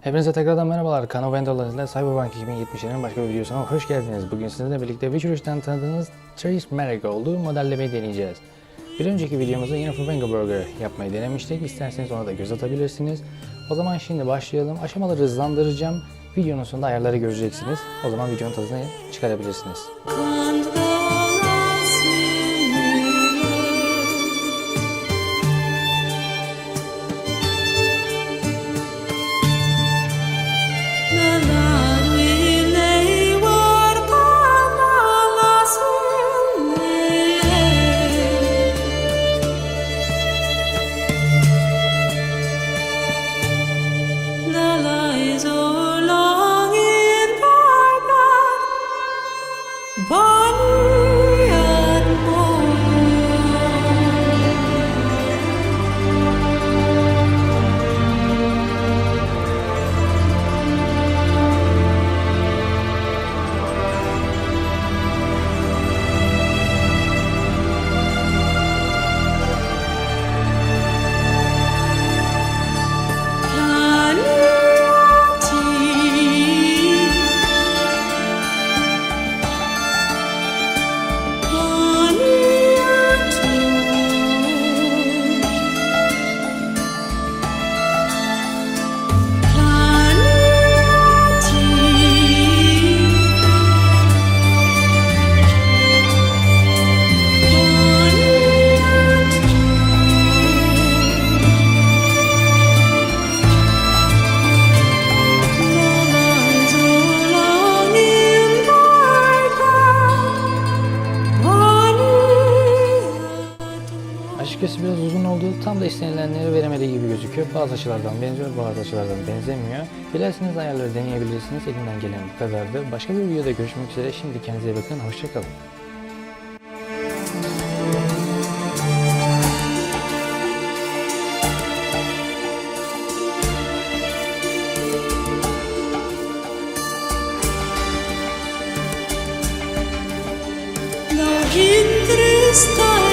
Hepinize tekrardan merhabalar. Kano Vendor'la ile Cyberpunk 2077'nin başka bir videosuna hoş geldiniz. Bugün sizinle birlikte Witcher 3'ten tanıdığınız Trace Marigold'u modellemeyi deneyeceğiz. Bir önceki videomuzda yine Flamingo Burger yapmayı denemiştik. İsterseniz ona da göz atabilirsiniz. O zaman şimdi başlayalım. Aşamaları hızlandıracağım. Videonun sonunda ayarları göreceksiniz. O zaman videonun tadını çıkarabilirsiniz. Açıkçası biraz uzun oldu. Tam da istenilenleri veremediği gibi gözüküyor. Bazı açılardan benziyor, bazı açılardan benzemiyor. Dilerseniz ayarları deneyebilirsiniz. Elimden gelen bu kadardı. Başka bir videoda görüşmek üzere. Şimdi kendinize bakın. Hoşçakalın. No hindresta